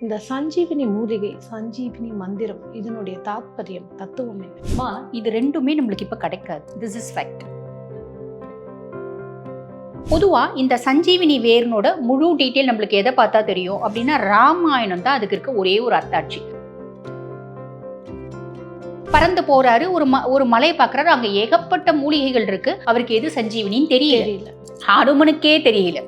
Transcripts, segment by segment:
இந்த சஞ்சீவினி மூலிகை சஞ்சீவினி மந்திரம் இதனுடைய தாத்பரியம் தத்துவம் என்ன? அம்மா இது ரெண்டுமே நம்மளுக்கு இப்ப கிடைக்காது. திஸ் இஸ் ஃபேக்ட் பொதுவா இந்த சஞ்சீவினி வேர்னோட முழு டீட்டெயில் நம்மளுக்கு எதை பார்த்தா தெரியும்? அப்படின்னா ராமாயணம் தான் அதுக்கு இருக்க ஒரே ஒரு அத்தாட்சி. பறந்து போறாரு ஒரு ம ஒரு மலையை பார்க்கறாரு அங்க ஏகப்பட்ட மூலிகைகள் இருக்கு. அவருக்கு எது சஞ்சீவினின்னு தெரியல. தெரியல. ஹனுமனுக்கே தெரியல.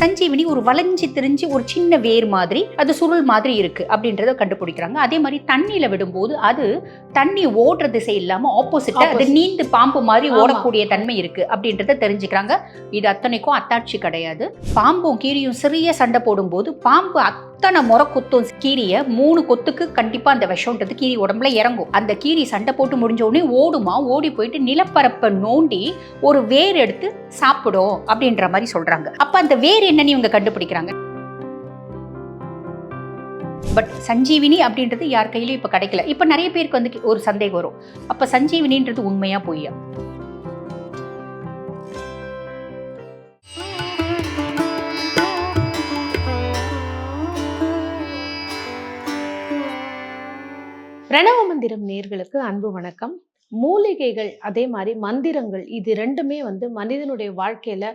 சஞ்சீவினி ஒரு வளைஞ்சு திரிஞ்சு ஒரு சின்ன வேர் மாதிரி அது சுருள் மாதிரி இருக்கு அப்படின்றத கண்டுபிடிக்கிறாங்க. அதே மாதிரி தண்ணியில விடும்போது அது தண்ணி ஓடுற திசை இல்லாம ஆப்போசிட்டா அது. நீந்து பாம்பு மாதிரி. ஓடக்கூடிய தன்மை இருக்கு அப்படின்றத தெரிஞ்சுக்கிறாங்க. இது அத்தனைக்கும் அத்தாட்சி கிடையாது. பாம்பும் கீரியும் சிறிய சண்டை போடும்போது பாம்பு அத்தனை முறை குத்தும் கீரிய மூணு கொத்துக்கு கண்டிப்பா அந்த விஷம்ன்றது கீரி உடம்புல இறங்கும். அந்த கீரி சண்டை போட்டு முடிஞ்ச உடனே ஓடுமா? ஓடி போயிட்டு நிலப்பரப்பை நோண்டி ஒரு வேர் எடுத்து சாப்பிடும் அப்படின்ற மாதிரி சொல்றாங்க. அப்ப அந்த வேர் என்னன்னு இவங்க கண்டுபிடிக்கிறாங்க. பட் சஞ்சீவினி அப்படின்றது யார் கையிலயும் இப்ப கிடைக்கல. இப்ப நிறைய பேருக்கு வந்து ஒரு சந்தேகம் வரும். அப்ப சஞ்சீவினின்றது உண்மையா பொய்யா? பிரணவ மந்திரம் நேர்களுக்கு அன்பு வணக்கம். மூலிகைகள் அதே மாதிரி மந்திரங்கள் இது ரெண்டுமே வந்து மனிதனுடைய வாழ்க்கையில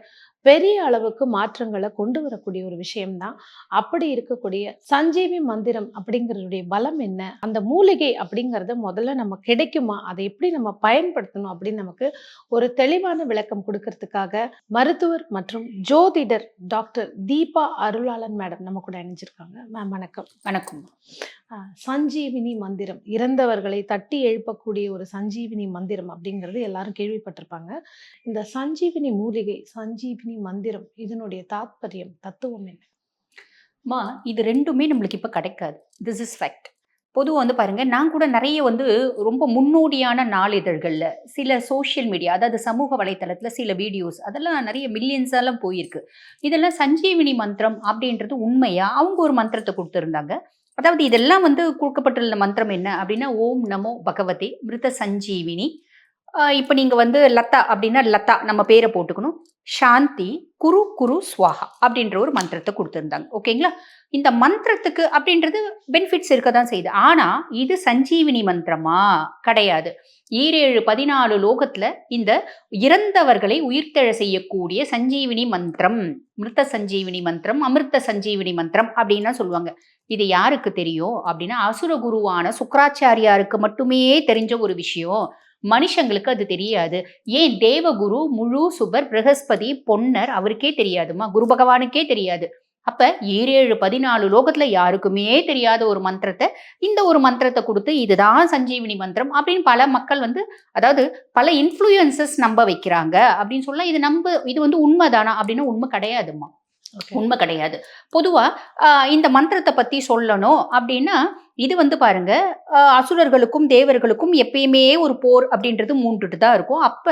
பெரிய அளவுக்கு மாற்றங்களை கொண்டு வரக்கூடிய ஒரு விஷயம்தான். அப்படி இருக்கக்கூடிய சஞ்சீவி மந்திரம் அப்படிங்கறதுடைய பலம் என்ன? அந்த மூலிகை அப்படிங்கறத முதல்ல நம்ம கிடைக்குமா? அதை எப்படி நம்ம பயன்படுத்தணும் அப்படின்னு நமக்கு ஒரு தெளிவான விளக்கம் கொடுக்கறதுக்காக மருத்துவர் மற்றும் ஜோதிடர் டாக்டர் தீபா அருளாளன் மேடம் நம்ம கூட இணைஞ்சிருக்காங்க. மேம் வணக்கம். வணக்கம். சஞ்சீவினி மந்திரம். இறந்தவர்களை தட்டி எழுப்பக்கூடிய ஒரு சஞ்சீவினி மந்திரம் அப்படிங்கிறது எல்லாரும் கேள்விப்பட்டிருப்பாங்க. இந்த சஞ்சீவினி மூலிகை சஞ்சீவினி மந்திரம் இதனுடைய தாத்பரியம் தத்துவம் என்ன? மா இது ரெண்டுமே நம்மளுக்கு இப்போ கிடைக்காது. திஸ் இஸ் ஃபேக்ட் பொதுவாக வந்து பாருங்க நான் கூட நிறைய வந்து ரொம்ப முன்னோடியான நாளிதழ்களில் சில சோஷியல் மீடியா அதாவது சமூக வலைத்தளத்தில் சில வீடியோஸ் அதெல்லாம் நிறைய மில்லியன்ஸாலாம் போயிருக்கு. இதெல்லாம் சஞ்சீவினி மந்திரம் அப்படின்றது உண்மையா? அவங்க ஒரு மந்திரத்தை கொடுத்துருந்தாங்க. அதாவது இதெல்லாம் வந்து கொடுக்கப்பட்டுள்ள மந்திரம் என்ன அப்படின்னா ஓம் நமோ பகவதி மிருத சஞ்சீவினி இப்போ நீங்கள் வந்து லதா அப்படின்னா லதா நம்ம பேரை போட்டுக்கணும். சாந்தி குரு குரு ஸ்வாஹா அப்படின்ற ஒரு மந்திரத்தை கொடுத்துருந்தாங்க. ஓகேங்களா? இந்த மந்திரத்துக்கு அப்படின்றது பெனிஃபிட்ஸ் இருக்க தான் செய்யுது. ஆனால் இது சஞ்சீவினி மந்திரமா? கிடையாது. ஈரேழு பதினாலு லோகத்தில் இந்த இறந்தவர்களை உயிர்த்தெழ செய்யக்கூடிய சஞ்சீவினி மந்திரம் மிருத்த சஞ்சீவினி மந்திரம் அமிர்த சஞ்சீவினி மந்திரம் அப்படின்னா சொல்லுவாங்க. இது யாருக்கு தெரியும்? அப்படின்னா அசுர குருவான சுக்கராச்சாரியாருக்கு மட்டுமே தெரிஞ்ச ஒரு விஷயம். மனுஷங்களுக்கு அது தெரியாது. ஏன் தேவகுரு முழு சுபர் பிரகஸ்பதி பொன்னர் அவருக்கே தெரியாதுமா? குரு பகவானுக்கே தெரியாது. அப்ப ஏழு பதினாலு லோகத்துல யாருக்குமே தெரியாத ஒரு மந்திரத்தை இந்த ஒரு மந்திரத்தை கொடுத்து இதுதான் சஞ்சீவினி மந்திரம் அப்படின்னு பல மக்கள் வந்து அதாவது பல இன்ஃப்ளூயன்சஸ் நம்ப வைக்கிறாங்க அப்படின்னு சொல்ல இது நம்ப இது வந்து உண்மைதானா அப்படின்னா உண்மை கிடையாதுமா உண்மை கிடையாது. பொதுவா இந்த மந்திரத்தை பத்தி சொல்லணும் அப்படின்னா இது வந்து பாருங்க அசுரர்களுக்கும் தேவர்களுக்கும் எப்பயுமே ஒரு போர் அப்படின்றது மூன்றுட்டு தான் இருக்கும். அப்ப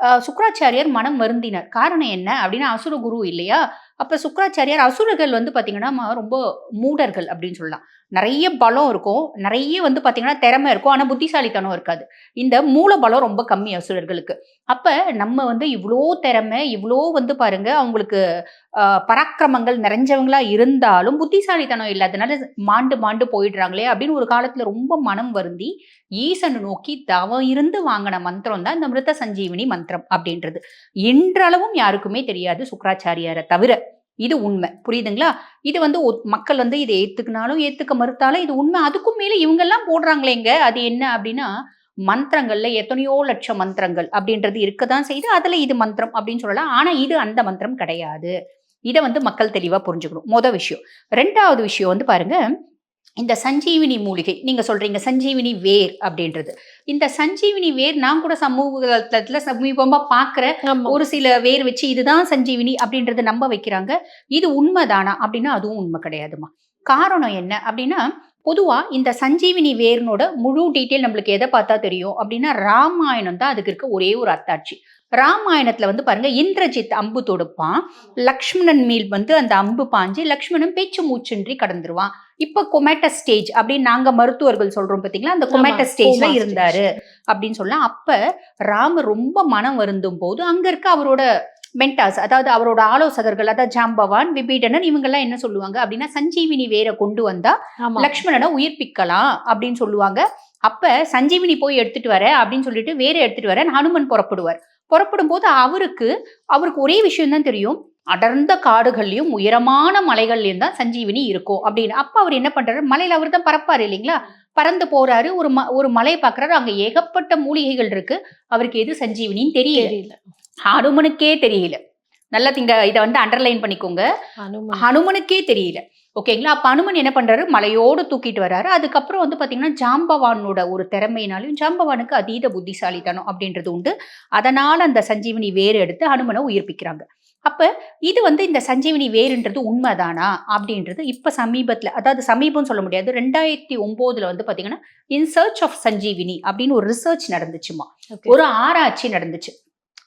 சுக்கராச்சாரியர் சுக்ராச்சாரியார் மனம் வருந்தினர். காரணம் என்ன அப்படின்னா அசுர குரு இல்லையா? அப்போ சுக்ராச்சாரியார் அசுரர்கள் வந்து பார்த்தீங்கன்னா ரொம்ப மூடர்கள் அப்படின்னு சொல்லலாம். நிறைய பலம் இருக்கும். நிறைய வந்து பார்த்தீங்கன்னா திறமை இருக்கும். ஆனால் புத்திசாலித்தனம் இருக்காது. இந்த மூல பலம் ரொம்ப கம்மி அசுரர்களுக்கு. அப்போ நம்ம வந்து இவ்வளோ திறமை இவ்வளோ வந்து பாருங்க அவங்களுக்கு பராக்கிரமங்கள் நிறைஞ்சவங்களா இருந்தாலும் புத்திசாலித்தனம் இல்லாதனால மாண்டு மாண்டு போயிடுறாங்களே அப்படின்னு ஒரு காலத்தில் ரொம்ப மனம் வருந்தி ஈசனை நோக்கி தவம் இருந்து வாங்கின மந்திரம் தான் இந்த மிருத சஞ்சீவினி மந்திரம் அப்படின்றது. இன்றளவும் யாருக்குமே தெரியாது சுக்கராச்சாரியாரை தவிர. இது உண்மை. புரியுதுங்களா? இது வந்து ஒத்- மக்கள் வந்து இதை ஏத்துக்கினாலும் ஏத்துக்க மறுத்தாலும் இது உண்மை. அதுக்கும் மேல இவங்கெல்லாம் போடுறாங்களேங்க. அது என்ன அப்படின்னா மந்திரங்கள்ல எத்தனையோ லட்சம் மந்திரங்கள் அப்படின்றது இருக்க தான் செய்யுது. அதுல இது மந்திரம் அப்படின்னு சொல்லலாம். ஆனா இது அந்த மந்திரம் கிடையாது. இதை வந்து மக்கள் தெளிவா புரிஞ்சுக்கணும். மொதல் விஷயம். ரெண்டாவது விஷயம் வந்து பாருங்க இந்த சஞ்சீவினி மூலிகை நீங்க சொல்றீங்க சஞ்சீவினி வேர் அப்படின்றது. இந்த சஞ்சீவினி வேர் நான் கூட சமூகத்துல சமீபமா பாக்குறேன் ஆமா. ஒரு சில வேர் வச்சு இதுதான் சஞ்சீவினி அப்படின்றத நம்ப வைக்கிறாங்க. இது உண்மைதானா அப்படின்னா அதுவும் உண்மை கிடையாதுமா காரணம் என்ன அப்படின்னா பொதுவா இந்த சஞ்சீவினி வேர்னோட முழு டீட்டெயில் நம்மளுக்கு எதை பார்த்தா தெரியும் அப்படின்னா ராமாயணம் தான் அதுக்கு இருக்க ஒரே ஒரு அத்தாட்சி. ராமாயணத்துல வந்து பாருங்க இந்திரஜித் அம்பு தொடுப்பான். லக்ஷ்மணன் மேல் வந்து அந்த அம்பு பாஞ்சு லக்ஷ்மணன் பேச்சு மூச்சின்றி கடந்துருவான். இப்ப கொமேட்ட ஸ்டேஜ் அப்படின்னு நாங்க மருத்துவர்கள் சொல்றோம் பாத்தீங்களா அந்த கொமேட்ட ஸ்டேஜ்ல இருந்தாரு. அப்படின்னு சொல்லலாம். அப்ப ராமர் ரொம்ப மனம் வருந்தும் போது அங்க இருக்க அவரோட மென்டாஸ் அதாவது அவரோட ஆலோசகர்கள் அதாவது ஜாம்பவான் விபீடனன் இவங்கெல்லாம் என்ன சொல்லுவாங்க அப்படின்னா சஞ்சீவினி வேரை கொண்டு வந்தா லக்ஷ்மணனை உயிர்ப்பிக்கலாம் அப்படின்னு சொல்லுவாங்க. அப்ப சஞ்சீவினி போய் எடுத்துட்டு வர அப்படின்னு சொல்லிட்டு வேற எடுத்துட்டு வர ஹனுமன் புறப்படுவார். புறப்படும் போது அவருக்கு அவருக்கு ஒரே விஷயம் தான் தெரியும். அடர்ந்த காடுகள்லயும் உயரமான மலைகள்லயும் தான் சஞ்சீவினி இருக்கும் அப்படின்னு. அப்ப அவர் என்ன பண்றாரு? மலையில அவர் தான் பறப்பாரு இல்லைங்களா? பறந்து போறாரு. ஒரு ம ஒரு மலையை பாக்குறாரு அங்க ஏகப்பட்ட மூலிகைகள் இருக்கு. அவருக்கு எது சஞ்சீவினின்னு தெரியல. ஹனுமனுக்கே தெரியல. நல்லா இந்த இதை வந்து அண்டர்லைன் பண்ணிக்கோங்க. ஹனுமனுக்கே தெரியல. ஓகேங்களா? அப்ப ஹனுமன் என்ன பண்றாரு? மலையோடு தூக்கிட்டு வர்றாரு. அதுக்கப்புறம் வந்து பாத்தீங்கன்னா ஜாம்பவானோட ஒரு திறமையினாலையும் ஜாம்பவானுக்கு அதீத புத்திசாலித்தனம் அப்படின்றது உண்டு. அதனால அந்த சஞ்சீவினி வேறு எடுத்து ஹனுமனை உயிர்ப்பிக்கிறாங்க. அப்ப இது வந்து இந்த சஞ்சீவினி வேறுன்றது உண்மைதானா? அப்படின்றது இப்ப சமீபத்துல அதாவது சமீபம் சொல்ல முடியாது ரெண்டாயிரத்தி ஒன்பதுல வந்து பாத்தீங்கன்னா இன் சர்ச் ஆஃப் சஞ்சீவினி அப்படின்னு ஒரு ரிசர்ச் நடந்துச்சுமா. ஒரு ஆராய்ச்சி நடந்துச்சு.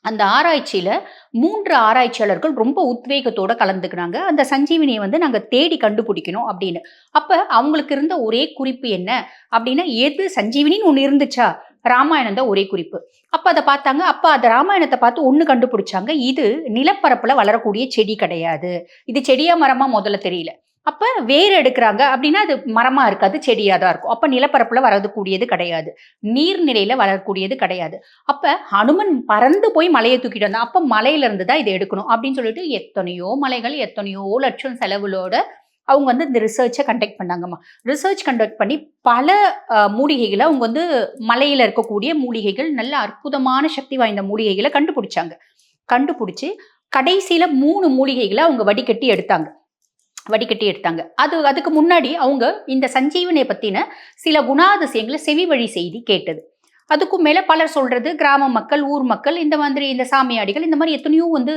அந்த ஆராய்ச்சியில் மூன்று ஆராய்ச்சியாளர்கள் ரொம்ப உத்வேகத்தோட கலந்துக்கினாங்க. அந்த சஞ்சீவினியை வந்து நாங்கள் தேடி கண்டுபிடிக்கணும் அப்படின்னு. அப்போ அவங்களுக்கு இருந்த ஒரே குறிப்பு என்ன? அப்படின்னா எது சஞ்சீவினின்னு ஒன்று இருந்துச்சா? ராமாயணம் தான் ஒரே குறிப்பு. அப்போ அதை பார்த்தாங்க. அப்போ அந்த ராமாயணத்தை பார்த்து ஒன்று கண்டுபிடிச்சாங்க. இது நிலப்பரப்பில் வளரக்கூடிய செடி கிடையாது. இது செடியா மரமாக முதல்ல தெரியல. அப்போ வேர் எடுக்கிறாங்க அப்படின்னா அது மரமாக இருக்காது செடியாக தான் இருக்கும். அப்போ நிலப்பரப்பில் வரக்கூடியது கிடையாது நீர்நிலையில் வளரக்கூடியது கிடையாது. அப்போ ஹனுமன் பறந்து போய் மலையை தூக்கிட்டு வந்தான். அப்போ மலையில இருந்து தான் இதை எடுக்கணும் அப்படின்னு சொல்லிட்டு எத்தனையோ மலைகள் எத்தனையோ லட்சம் செலவுகளோட அவங்க வந்து இந்த ரிசர்ச்சை கண்டக்ட் பண்ணாங்கம்மா. ரிசர்ச் கண்டக்ட் பண்ணி பல மூலிகைகளை அவங்க வந்து மலையில் இருக்கக்கூடிய மூலிகைகள் நல்ல அற்புதமான சக்தி வாய்ந்த மூலிகைகளை கண்டுபிடிச்சாங்க. கண்டுபிடிச்சி கடைசியில் மூணு மூலிகைகளை அவங்க வடிகட்டி எடுத்தாங்க. வடிகட்டி எடுத்தாங்க. அது அதுக்கு முன்னாடி அவங்க இந்த சஞ்சீவனை பத்தின சில குணாதிசயங்களை செவி வழி செய்தி கேட்டது. அதுக்கும் மேல பலர் சொல்றது கிராம மக்கள் ஊர் மக்கள் இந்த மாதிரி இந்த சாமியாடிகள் இந்த மாதிரி எத்தனையோ வந்து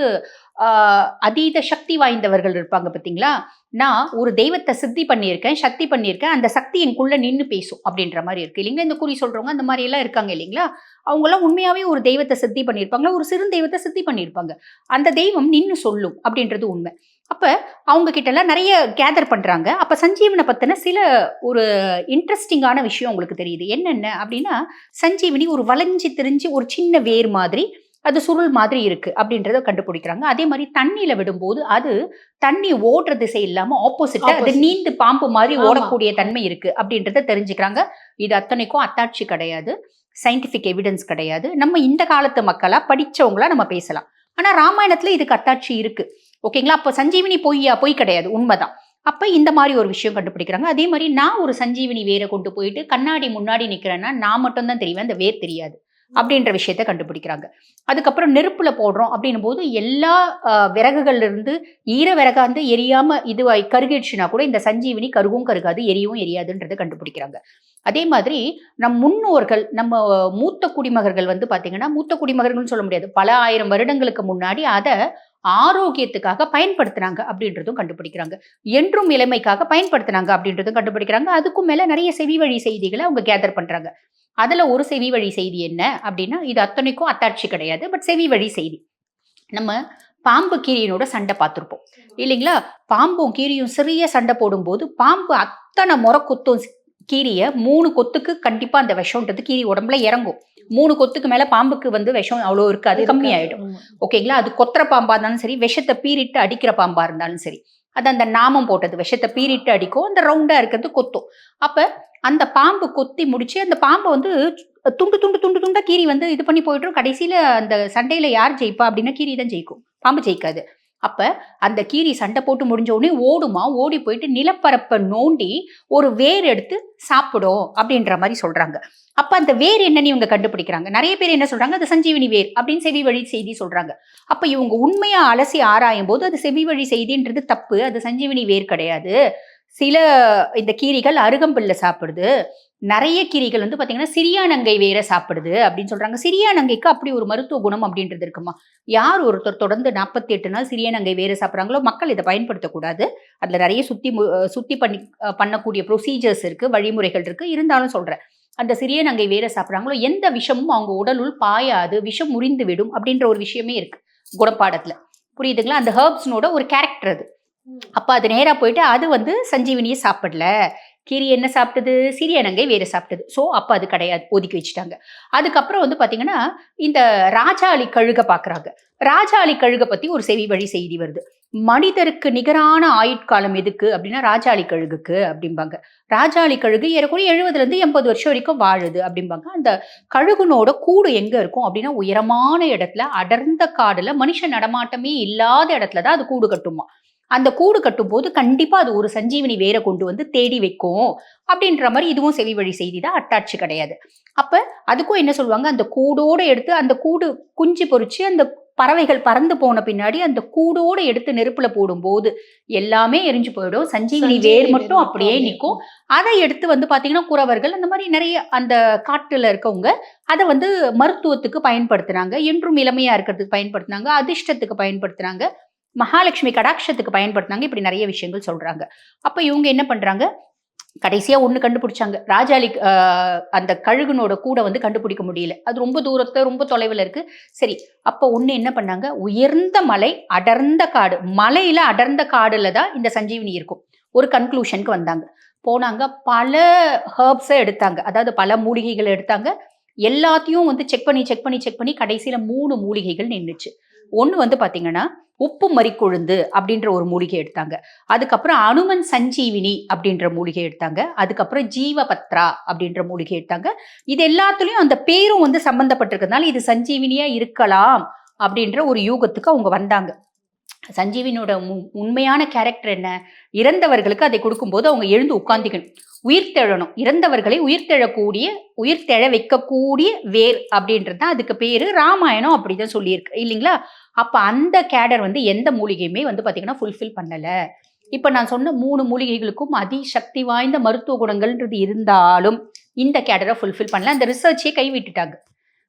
அதீத சக்தி வாய்ந்தவர்கள் இருப்பாங்க பார்த்தீங்களா நான் ஒரு தெய்வத்தை சித்தி பண்ணியிருக்கேன் சக்தி பண்ணியிருக்கேன் அந்த சக்தி எனக்குள்ள நின்று பேசும் அப்படின்ற மாதிரி இருக்கு. இல்லைங்களா? இந்த குறி சொல்றவங்க அந்த மாதிரி எல்லாம் இருக்காங்க இல்லைங்களா? அவங்களாம் உண்மையாகவே உண்மையாவே ஒரு தெய்வத்தை சித்தி பண்ணியிருப்பாங்களா? ஒரு சிறு தெய்வத்தை சித்தி பண்ணியிருப்பாங்க. அந்த தெய்வம் நின்று சொல்லும் அப்படின்றது உண்மை. அப்ப அவங்க கிட்ட எல்லாம் நிறைய கேதர் பண்றாங்க. அப்ப சஞ்சீவனை பத்தின சில ஒரு இன்ட்ரெஸ்டிங்கான விஷயம் உங்களுக்கு தெரியுது. என்னென்ன? அப்படின்னா சஞ்சீவனி ஒரு வளைஞ்சு திரிஞ்சு ஒரு சின்ன வேர் மாதிரி அது சுருள் மாதிரி இருக்கு அப்படின்றத கண்டுபிடிக்கிறாங்க. அதே மாதிரி தண்ணியில விடும்போது அது தண்ணி ஓடுற திசை இல்லாம ஆப்போசிட்டா அது. நீந்து பாம்பு மாதிரி. ஓடக்கூடிய தன்மை இருக்கு அப்படின்றத தெரிஞ்சுக்கிறாங்க. இது அத்தனைக்கும் அத்தாட்சி கிடையாது. சயின்டிபிக் எவிடன்ஸ் கிடையாது. நம்ம இந்த காலத்து மக்களா படிச்சவங்களா நம்ம பேசலாம். ஆனா ராமாயணத்துல இதுக்கு அத்தாட்சி இருக்கு. ஓகேங்களா? அப்போ சஞ்சீவினி பொய்யா? பொய் கிடையாது. உண்மைதான். அப்ப இந்த மாதிரி ஒரு விஷயம் கண்டுபிடிக்கிறாங்க. அதே மாதிரி நான் ஒரு சஞ்சீவினி வேரை கொண்டு போயிட்டு கண்ணாடி முன்னாடி நிக்கிறேன்னா நான் மட்டும் தான் தெரிவேன். அந்த வேர் தெரியாது. அப்படின்ற விஷயத்த கண்டுபிடிக்கிறாங்க. அதுக்கப்புறம் நெருப்புல போடுறோம் அப்படின்னும் போது எல்லா விறகுகள்ல இருந்து ஈர விறகாந்து எரியாம இதுவாய் கருகிடுச்சுன்னா கூட இந்த சஞ்சீவினி கருகும் கருகாது எரியவும் எரியாதுன்றதை கண்டுபிடிக்கிறாங்க. அதே மாதிரி நம் முன்னோர்கள் நம்ம மூத்த குடிமகர்கள் வந்து பார்த்தீங்கன்னா மூத்த குடிமகர்கள்னு சொல்ல முடியாது. பல ஆயிரம் வருடங்களுக்கு முன்னாடி அதை ஆரோக்கியத்துக்காக பயன்படுத்துனாங்க அப்படின்றதும் கண்டுபிடிக்கிறாங்க. என்றும் இளமைக்காக பயன்படுத்துனாங்க அப்படின்றதும் கண்டுபிடிக்கிறாங்க. அதுக்கும் மேலே நிறைய செவி வழி செய்திகளை அவங்க கேதர் பண்ணுறாங்க அதில் ஒரு செவி வழி செய்தி என்ன அப்படின்னா இது அத்தனைக்கும் அத்தாட்சி கிடையாது பட் செவி வழி செய்தி. நம்ம பாம்பு கீரியனோட சண்டை பார்த்துருப்போம். இல்லைங்களா? பாம்பும் கீரியும் சிறிய சண்டை போடும்போது பாம்பு அத்தனை முறை குத்தும் கீரியை மூணு கொத்துக்கு கண்டிப்பா அந்த விஷம்ன்றது கீரி உடம்புல இறங்கும். மூணு கொத்துக்கு மேல பாம்புக்கு வந்து விஷம் அவ்வளோ இருக்காது. கம்மியாயிடும் ஆமா. ஓகேங்களா? அது கொத்துற பாம்பா இருந்தாலும் சரி விஷத்தை பீறிட்டு அடிக்கிற பாம்பா இருந்தாலும் சரி. அது அந்த நாமம் போட்டது விஷத்தை பீறிட்டு அடிக்கும் அந்த ரவுண்டா இருக்கிறது கொத்தும். அப்ப அந்த பாம்பு கொத்தி முடிச்சு அந்த பாம்பை வந்து துண்டு துண்டு துண்டு துண்டா கீரி வந்து இது பண்ணி போயிட்டு கடைசியில அந்த சண்டையில யார் ஜெயிப்பா அப்படின்னா கீரி தான் ஜெயிக்கும். பாம்பு ஜெயிக்காது. அப்ப அந்த கீரி சண்டை போட்டு முடிஞ்ச உடனே ஓடுமா? ஓடி போயிட்டு நிலப்பரப்பை நோண்டி ஒரு வேர் எடுத்து சாப்பிடும் அப்படின்ற மாதிரி சொல்றாங்க. அப்ப அந்த வேர் என்னன்னு இவங்க கண்டுபிடிக்கிறாங்க. நிறைய பேர் என்ன சொல்றாங்க? அது சஞ்சீவினி வேர் அப்படின்னு செவி வழி செய்தி சொல்றாங்க. அப்ப இவங்க உண்மையா அலசி ஆராயும் போது அது செவி வழி செய்தின்றது தப்பு. அது சஞ்சீவினி வேர் கிடையாது. சில இந்த கீரிகள் அருகம்புல்ல சாப்பிடுது. நிறைய கீரிகள் வந்து பாத்தீங்கன்னா சிறியானங்கை வேற சாப்பிடுது அப்படின்னு சொல்றாங்க. சிறியானங்கைக்கு அப்படி ஒரு மருத்துவ குணம் அப்படின்றது இருக்குமா? யார் ஒருத்தர் தொடர்ந்து நாற்பத்தி எட்டு நாள் சிறியானங்கை வேற சாப்பிட்றாங்களோ மக்கள் இதை பயன்படுத்தக்கூடாது. அதுல நிறைய சுத்தி சுத்தி பண்ணி பண்ணக்கூடிய ப்ரொசீஜர்ஸ் இருக்கு வழிமுறைகள் இருக்கு. இருந்தாலும் சொல்றேன் அந்த சிறிய நங்கை வேற சாப்பிட்றாங்களோ எந்த விஷமும் அவங்க உடலுள் பாயாது விஷம் முறிந்து விடும் அப்படின்ற ஒரு விஷயமே இருக்கு குணப்பாடத்துல. புரியுதுங்களா? அந்த ஹெர்ப்ஸ்னோட ஒரு கேரக்டர் அது. அப்ப அது நேரா போயிட்டு அது வந்து சஞ்சீவினியை சாப்பிடல. கீரி என்ன சாப்பிட்டது? சிறிய நங்கை வேறு சாப்பிட்டது. ஸோ அப்போ அது கிடையாது ஒதுக்கி வச்சுட்டாங்க. அதுக்கப்புறம் வந்து பார்த்தீங்கன்னா இந்த ராஜாளி கழுகை பார்க்குறாங்க ராஜாளி கழுகை பற்றி ஒரு செவி வழி செய்தி வருது. மனிதருக்கு நிகரான ஆயுட்காலம் எதுக்கு அப்படின்னா ராஜாளி கழுகுக்கு அப்படிம்பாங்க. ராஜாளி கழுகு ஏறக்குறைய எழுபதுலேருந்து எண்பது வருஷம் வரைக்கும் வாழுது அப்படிம்பாங்க. அந்த கழுகுனோட கூடு எங்கே இருக்கும் அப்படின்னா உயரமான இடத்துல அடர்ந்த காடுல மனுஷ நடமாட்டமே இல்லாத இடத்துல தான் அது கூடு கட்டுமா. அந்த கூடு கட்டும் போது கண்டிப்பா அது ஒரு சஞ்சீவனி வேரை கொண்டு வந்து தேடி வைக்கும். அப்படின்ற மாதிரி இதுவும் செவி வழி செய்தி தான் அட்டாச்சு கிடையாது. அப்ப அதுக்கும் என்ன சொல்லுவாங்க? அந்த கூடோட எடுத்து அந்த கூடு குஞ்சு பொறிச்சு அந்த பறவைகள் பறந்து போன பின்னாடி அந்த கூடோட எடுத்து நெருப்புல போடும்போது எல்லாமே எரிஞ்சு போயிடும். சஞ்சீவனி வேர் மட்டும் அப்படியே நிற்கும். அதை எடுத்து வந்து பாத்தீங்கன்னா குறவர்கள் அந்த மாதிரி நிறைய அந்த காட்டுல இருக்கவங்க அதை வந்து மருத்துவத்துக்கு பயன்படுத்துனாங்க. என்றும் இளமையா இருக்கிறதுக்கு பயன்படுத்துனாங்க. அதிர்ஷ்டத்துக்கு பயன்படுத்துனாங்க. மகாலட்சுமி கடாட்சத்துக்கு பயன்படுத்தினாங்க. இப்படி நிறைய விஷயங்கள் சொல்றாங்க. அப்ப இவங்க என்ன பண்றாங்க? கடைசியா ஒண்ணு கண்டுபிடிச்சாங்க. ராஜாளி அந்த கழுகுனோட கூட வந்து கண்டுபிடிக்க முடியல. அது ரொம்ப தூரத்தை ரொம்ப தொலைவில் இருக்கு. சரி அப்போ ஒண்ணு என்ன பண்ணாங்க? உயர்ந்த மலை அடர்ந்த காடு. மலையில அடர்ந்த காடுல தான் இந்த சஞ்சீவினி இருக்கும். ஒரு கன்க்ளூஷனுக்கு வந்தாங்க. போனாங்க பல ஹர்ப்ஸை எடுத்தாங்க. அதாவது பல மூலிகைகளை எடுத்தாங்க. எல்லாத்தையும் வந்து செக் பண்ணி செக் பண்ணி செக் பண்ணி கடைசியில மூணு மூலிகைகள் நின்றுச்சு ஒன்று வந்து பார்த்தீங்கன்னா உப்பு மறிக்கொழுந்து அப்படின்ற ஒரு மூலிகை எடுத்தாங்க. அதுக்கப்புறம் அனுமன் சஞ்சீவினி அப்படின்ற மூலிகை எடுத்தாங்க. அதுக்கப்புறம் ஜீவபத்ரா அப்படின்ற மூலிகை எடுத்தாங்க. இது எல்லாத்துலேயும் அந்த பேரும் வந்து சம்பந்தப்பட்டிருக்கிறதுனால இது சஞ்சீவினியாக இருக்கலாம் அப்படின்ற ஒரு யூகத்துக்கு அவங்க வந்தாங்க. சஞ்சீவினோட உண்மையான கேரக்டர் என்ன? இறந்தவர்களுக்கு அதை கொடுக்கும்போது அவங்க எழுந்து உட்காந்துக்கணும் உயிர்த்தெழணும். இறந்தவர்களை உயிர்த்தெழக்கூடிய உயிர்த்தெழ வைக்கக்கூடிய வேர் அப்படின்றது தான் அதுக்கு பேர் ராமாயணம் அப்படி தான் சொல்லியிருக்கு. இல்லைங்களா? அப்போ அந்த கேடர் வந்து எந்த மூலிகையுமே வந்து பார்த்திங்கன்னா ஃபுல்ஃபில் பண்ணலை. இப்போ நான் சொன்ன மூணு மூலிகைகளுக்கும் அதி சக்தி வாய்ந்த மருத்துவ குணங்கள்ன்றது இருந்தாலும் இந்த கேடரை ஃபுல்ஃபில் பண்ணல. அந்த ரிசர்ச்சே கைவிட்டுட்டாங்க.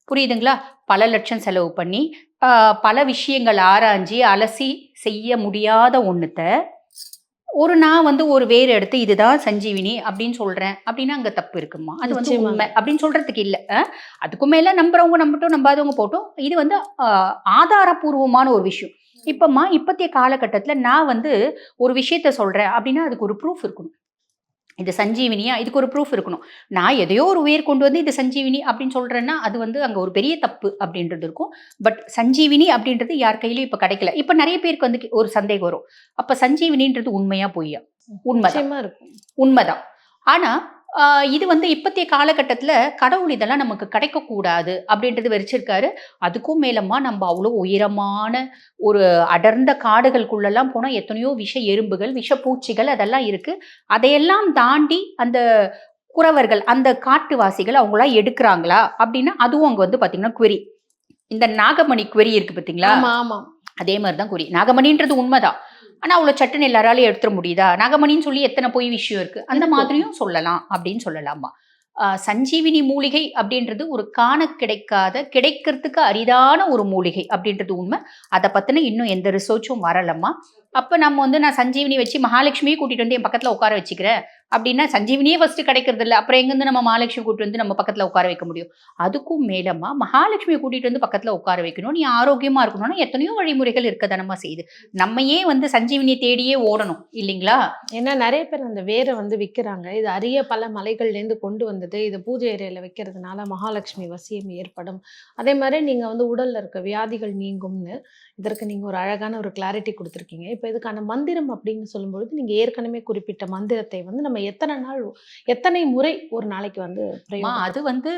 புரியுதுங்களா? பல லட்சம் செலவு பண்ணி பல விஷயங்கள் ஆராய்ஞ்சி அலசி செய்ய முடியாத ஒண்ணுத்த ஒரு நான் வந்து ஒரு வேர் எடுத்து இதுதான் சஞ்சீவினி அப்படின்னு சொல்றேன். அப்படின்னா அங்க தப்பு இருக்குமா? அது வந்து. உண்மை அப்படின்னு சொல்றதுக்கு இல்ல. அஹ், அதுக்கும் மேல நம்புறவங்க நம்பட்டும் நம்பாதவங்க போட்டும் இது வந்து ஆதாரபூர்வமான ஒரு விஷயம். இப்பம்மா இப்பத்திய காலகட்டத்துல நான் வந்து ஒரு விஷயத்த சொல்றேன் அப்படின்னா அதுக்கு ஒரு ப்ரூஃப் இருக்கணும். இது சஞ்சீவினியா இதுக்கு ஒரு ப்ரூஃப் இருக்கணும். நான் எதையோ ஒரு உயிர் கொண்டு வந்து இது சஞ்சீவினி அப்படின்னு சொல்றேன்னா அது வந்து அங்க ஒரு பெரிய தப்பு அப்படின்றது இருக்கும். பட் சஞ்சீவினி அப்படின்றது யார் கையிலயும் இப்ப கிடைக்கல. இப்ப நிறைய பேருக்கு வந்து ஒரு சந்தேகம் வரும். அப்ப சஞ்சீவினின்றது உண்மையா பொய்யா? உண்மைதான். இருக்கும். உண்மைதான். ஆனா ஆஹ் இது வந்து இப்பத்திய காலகட்டத்துல கடவுள் இதெல்லாம் நமக்கு கிடைக்கக்கூடாது அப்படின்றது வச்சிருக்காரு அதுக்கும் மேலமா நம்ம அவ்வளோ உயரமான ஒரு அடர்ந்த காடுகளுக்குள்ளெல்லாம் போனா எத்தனையோ விஷ எறும்புகள் விஷ பூச்சிகள் அதெல்லாம் இருக்கு. அதையெல்லாம் தாண்டி அந்த குறவர்கள் அந்த காட்டுவாசிகள் அவங்களாம் எடுக்கிறாங்களா அப்படின்னா அதுவும் அங்க வந்து பாத்தீங்கன்னா query. இந்த நாகமணி query இருக்கு பாத்தீங்களா? ஆமா ஆமா. அதே மாதிரி தான் குறி நாகமணின்றது உண்மைதான். ஆனா அவ்வளோ சட்டுன்னு எல்லாராலையும் எடுத்துட முடியுதா? நாகமணின்னு சொல்லி எத்தனை பொய் விஷயம் இருக்கு? அந்த. மாதிரியும் சொல்லலாம் அப்படின்னு சொல்லலாமா? சஞ்சீவினி மூலிகை அப்படின்றது ஒரு காண கிடைக்காத கிடைக்கிறதுக்கு அரிதான ஒரு மூலிகை அப்படின்றது உண்மை. அதை பத்தின இன்னும் எந்த ரிசர்ச்சும் வரலம்மா. அப்ப நம்ம வந்து நான் சஞ்சீவினி வச்சு மகாலட்சுமியை கூட்டிட்டு வந்து என் பக்கத்துல உட்கார வச்சுக்கிறேன். அப்படின்னா சஞ்சீவினியே ஃபர்ஸ்ட் கிடைக்கிறது இல்லை அப்புறம் எங்கேருந்து நம்ம மகாலட்சுமி கூட்டிட்டு வந்து நம்ம பக்கத்தில் உட்கார வைக்க முடியும்? அதுக்கும் மேலம்மா மகாலட்சுமியை கூட்டிகிட்டு வந்து பக்கத்தில் உட்கார வைக்கணும். நீ ஆரோக்கியமாக இருக்கணும்னா எத்தனையோ வழிமுறைகள் இருக்க தானம்மா செய்யுது. நம்மையே வந்து சஞ்சீவினியை தேடியே ஓடணும் இல்லைங்களா? ஏன்னா நிறைய பேர் அந்த வேரை வந்து விற்கிறாங்க இது அரிய பல மலைகள்லேருந்து கொண்டு வந்தது. இது பூஜை ஏரியாவில் வைக்கிறதுனால மகாலட்சுமி வசியம் ஏற்படும். அதே மாதிரி நீங்கள் வந்து உடலில் இருக்க வியாதிகள் நீங்கும்னு இதற்கு நீங்கள் ஒரு அழகான ஒரு கிளாரிட்டி கொடுத்துருக்கீங்க. இப்போ இதுக்கான மந்திரம் அப்படின்னு சொல்லும்பொழுது நீங்கள் ஏற்கனவே குறிப்பிட்ட மந்திரத்தை வந்து நம்ம எத்தனை நாள் எத்தனை முறை ஒரு நாளைக்கு வந்து அது வந்து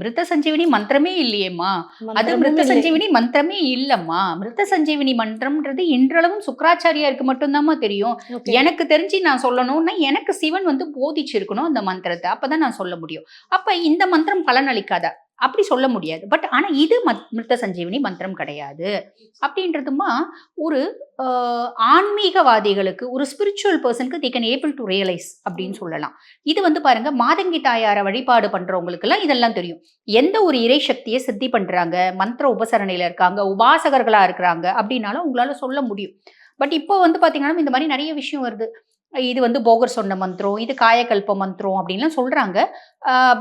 மிருத சஞ்சீவினி மந்திரமே இல்லையேம்மா. அது மிருத. சஞ்சீவினி மந்திரமே இல்லம்மா. மிருத சஞ்சீவினி மந்திரம்ன்றது இன்றளவும் சுக்கராச்சாரியாருக்கு மட்டும்தாம்மா தெரியும். எனக்கு தெரிஞ்சு நான் சொல்லணும்னா எனக்கு சிவன் வந்து போதிச்சிருக்கணும் அந்த மந்திரத்தை. அப்பதான் நான் சொல்ல முடியும். அப்ப இந்த மந்திரம் பலன் அளிக்காதா அப்படி சொல்ல முடியாது. பட் ஆனால் இது மத்- மிருத்த சஞ்சீவினி மந்திரம் கிடையாது. அப்படின்றதுமா ஒரு ஆன்மீகவாதிகளுக்கு ஒரு ஸ்பிரிச்சுவல் பர்சனுக்கு they can able to realise அப்படின்னு சொல்லலாம். இது வந்து பாருங்க மாதங்கி தாயாரை வழிபாடு பண்ணுறவங்களுக்குலாம் இதெல்லாம் தெரியும். எந்த ஒரு இறை சக்தியை சித்தி பண்ணுறாங்க மந்திர உபசரணையில் இருக்காங்க உபாசகர்களாக இருக்கிறாங்க அப்படின்னாலும் உங்களால் சொல்ல முடியும். பட் இப்போ வந்து பார்த்தீங்கன்னா இந்த மாதிரி நிறைய விஷயம் வருது. இது வந்து போகர் சொன்ன மந்திரம் இது காயக்கல்ப மந்திரம் அப்படின்லாம் சொல்கிறாங்க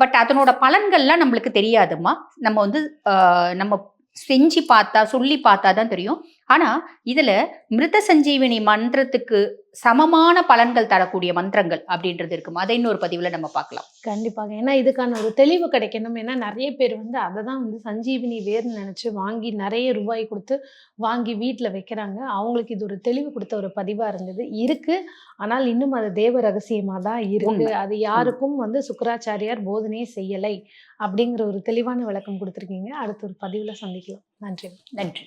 பட் அதனோட பலன்கள்லாம் நம்மளுக்கு தெரியாதும்மா. நம்ம வந்து நம்ம செஞ்சு பார்த்தா சொல்லி பார்த்தா தான் தெரியும். ஆனா இதுல மிருத சஞ்சீவினி மந்திரத்துக்கு சமமான பலன்கள் தரக்கூடிய மந்திரங்கள் அப்படின்றது இருக்கும்? அதை இன்னொரு பதிவுல நம்ம பார்க்கலாம். கண்டிப்பாக ஏன்னா இதுக்கான ஒரு தெளிவு கிடைக்கணும். ஏன்னா நிறைய பேர் வந்து அதை தான் வந்து சஞ்சீவினி வேர்னு நினைச்சு வாங்கி நிறைய ரூபாய் கொடுத்து வாங்கி வீட்டில் வைக்கிறாங்க. அவங்களுக்கு இது ஒரு தெளிவு கொடுத்த ஒரு பதிவா இருந்தது. இருக்கு. ஆனால் இன்னும் அது தேவ ரகசியமா தான் இருக்கு. அது யாருக்கும் வந்து சுக்கராச்சாரியார் போதனையே செய்யலை அப்படிங்கிற ஒரு தெளிவான விளக்கம் கொடுத்துருக்கீங்க. அடுத்த ஒரு பதிவுல சந்திக்கலாம். நன்றி. நன்றி.